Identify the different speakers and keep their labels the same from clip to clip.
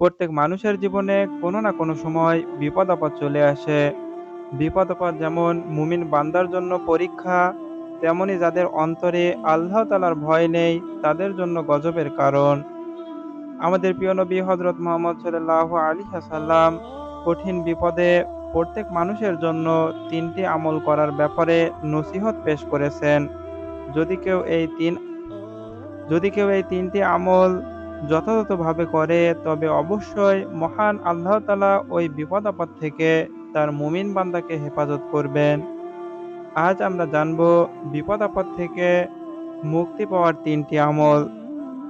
Speaker 1: প্রত্যেক মানুষের জীবনে কোনো না কোনো সময় বিপদ আপদ চলে আসে। বিপদ আপদ যেমন মুমিন বান্দার জন্য পরীক্ষা, তেমনি যাদের অন্তরে আল্লাহ তালার ভয় নেই, তাদের জন্য গজবের কারণ। আমাদের প্রিয় নবী হজরত মোহাম্মদ সাল্লাহ আলী সাল্লাম কঠিন বিপদে প্রত্যেক মানুষের জন্য তিনটি আমল করার ব্যাপারে নসিহত পেশ করেছেন। যদি কেউ এই তিন, যদি কেউ এই তিনটি আমল যথাযথভাবে করে, তবে অবশ্যই মহান আল্লাহ তালা ওই বিপদ আপদ থেকে তার মুমিন বান্দাকে হেফাজত করবেন। আজ আমরা জানব বিপদ আপদ থেকে মুক্তি পাওয়ার তিনটি আমল।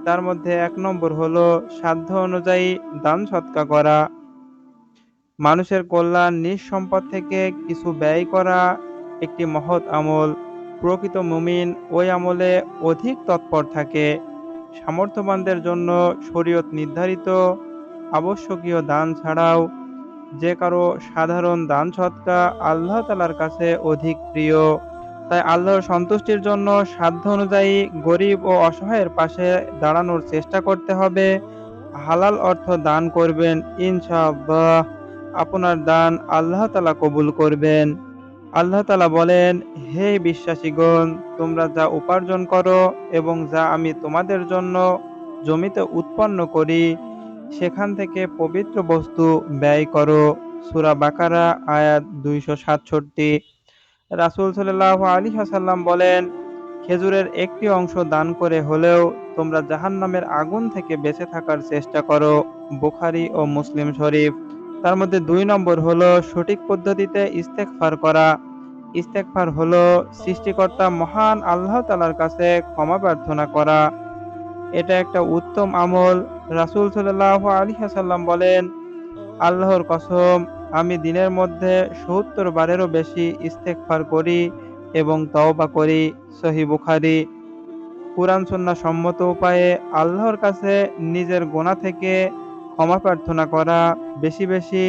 Speaker 1: তার মধ্যে এক নম্বর হলো সাধ্য অনুযায়ী দান সৎকা করা। মানুষের কল্যাণ নিজ সম্পদ থেকে কিছু ব্যয় করা একটি মহৎ আমল। প্রকৃত মুমিন ওই আমলে অধিক তৎপর থাকে। সামর্থ্যবানদের জন্য শরীয়ত নির্ধারিত, আবশ্যকীয় দান ছাড়াও যে কারও সাধারণ দান সৎকা আল্লাহ তালার কাছে অধিক প্রিয়। তাই আল্লাহর সন্তুষ্টির জন্য সাধ্য অনুযায়ী গরিব ও অসহায়ের পাশে দাঁড়ানোর চেষ্টা করতে হবে। হালাল অর্থ দান করবেন, ইনশাআল্লাহ। আপনার দান আল্লাহ তালা কবুল করবেন। আল্লাহ তালা বলেন, হে বিশ্বাসীগণ, তোমরা যা উপার্জন করো এবং যা আমি তোমাদের জন্য জমিতে উৎপন্ন করি, সেখান থেকে পবিত্র বস্তু ব্যয় করো। সুরা বাকারা, আয়াত দুইশো সাতষট্টি। রাসুল সাল্লাহ আলী হাসাল্লাম বলেন, খেজুরের একটি অংশ দান করে হলেও তোমরা জাহান্নামের আগুন থেকে বেঁচে থাকার চেষ্টা করো। বুখারি ও মুসলিম শরীফ। তার মধ্যে দুই নম্বর হলো সঠিক পদ্ধতিতে ইস্তেকফার করা। ইস্তেকফার হলো সৃষ্টিকর্তা মহান আল্লাহ তালার কাছে ক্ষমা প্রার্থনা করা। এটা একটা উত্তম আমল। রাসুল সাল্লাহ আলী হাসাল্লাম বলেন, আল্লাহর কসম, আমি দিনের মধ্যে সত্তর বারেরও বেশি ইস্তেকফার করি এবং তওবা করি। সহি বুখারি। কোরআন সন্না সম্মত উপায়ে আল্লাহর কাছে নিজের গোনা থেকে ক্ষমা প্রার্থনা করা, বেশি বেশি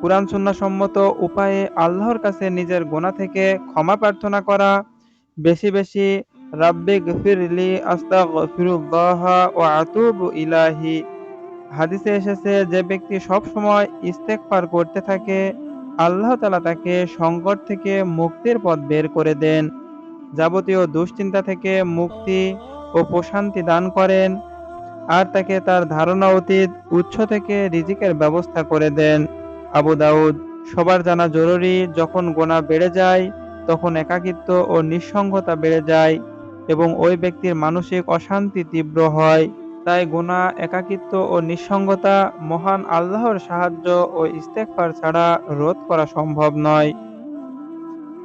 Speaker 1: কোরআন সম্মত উপায়ে আল্লাহর কাছে নিজের গোনা থেকে ক্ষমা প্রার্থনা করা, বেশি বেশি রাব্বি গফিরলি আস্তাগফিরুল্লাহ ও আতুবু ইলাহি। হাদিসে এসেছে, যে ব্যক্তি সব সময় ইস্তেকফার করতে থাকে, আল্লাহ তালা তাকে সংকট থেকে মুক্তির পথ বের করে দেন। যাবতীয় দুশ্চিন্তা থেকে মুক্তি ও প্রশান্তি দান করেন। আর তাকে তার ধারণা অতীত উৎস থেকে রিজিকের ব্যবস্থা করে দেন। আবু দাউদ, সবার জানা জরুরি, যখন গোনা বেড়ে যায়, তখন একাকিত্ব ও নিঃসঙ্গতা বেড়ে যায় এবং ওই ব্যক্তির মানসিক অশান্তি তীব্র হয়। তাই গোনা, একাকিত্ব ও নিঃসঙ্গতা মহান আল্লাহর সাহায্য ও ইস্তেকফার ছাড়া রোধ করা সম্ভব নয়।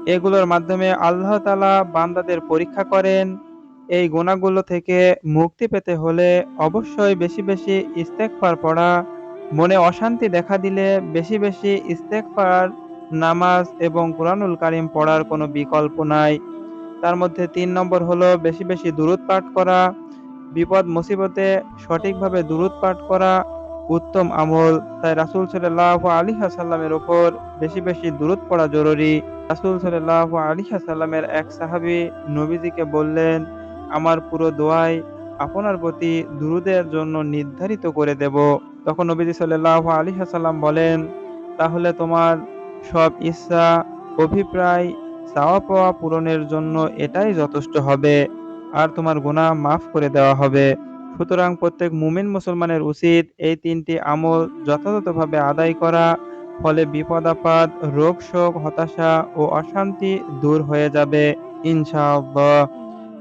Speaker 1: এগুলোর মাধ্যমে আল্লাহ তালা বান্দাদের পরীক্ষা করেন এই গুণাগুলো থেকে মুক্তি পেতে হলে অবশ্যই বেশি বেশি ইস্তেকফার পড়া, মনে অশান্তি দেখা দিলে বেশি বেশি ইস্তেকফার নামাজ এবং কোরআনুল কারিম পড়ার কোনো বিকল্প নাই। তার মধ্যে তিন নম্বর হলো বেশি বেশি দূরত পাঠ করা, বিপদ মুসিবতে সঠিকভাবে দূরত পাঠ করা, উত্তম আমল। তাই রাসুল সাল্লাহ আলী হাসাল্লামের ওপর বেশি বেশি দূরত পড়া জরুরি। রাসুল সাল্লাহ আলী হাসাল্লামের এক সাহাবি নবীজিকে বললেন আমার পুরো দোয়াই আপনার প্রতি দুরুদের জন্য নির্ধারিত করে দেব। তখন নবীজি সাল্লাহ আলী হাসাল্লাম বলেন, তাহলে তোমার সব ইচ্ছা, অভিপ্রায় চাওয়া পাওয়া পূরণের জন্য এটাই যথেষ্ট হবে, আর তোমার গুনাহ মাফ করে দেওয়া হবে। সুতরাং প্রত্যেক মুমিন মুসলমানের উচিত এই তিনটি আমল যথাযথভাবে আদায় করা, ফলে বিপদ আপদ রোগ শোক হতাশা ও অশান্তি দূর হয়ে যাবে, ইনশাআল্লাহ।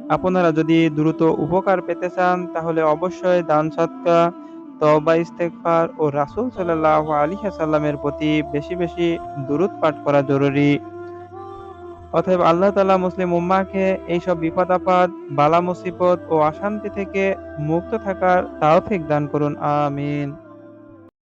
Speaker 1: আপনারা যদি দ্রুত উপকার পেতে চান, তাহলে অবশ্যই দান সৎকা তওবা ইস্তেগফার ও রাসূল সাল্লাল্লাহু আলাইহি সাল্লামের প্রতি বেশি বেশি দুরূদ পাঠ করা জরুরি। অতএব আল্লাহ তালা মুসলিম উম্মাকে এইসব বিপদ আপদ, বালা মুসিবত ও অশান্তি থেকে মুক্ত থাকার তাওফিক দান করুন। আমিন।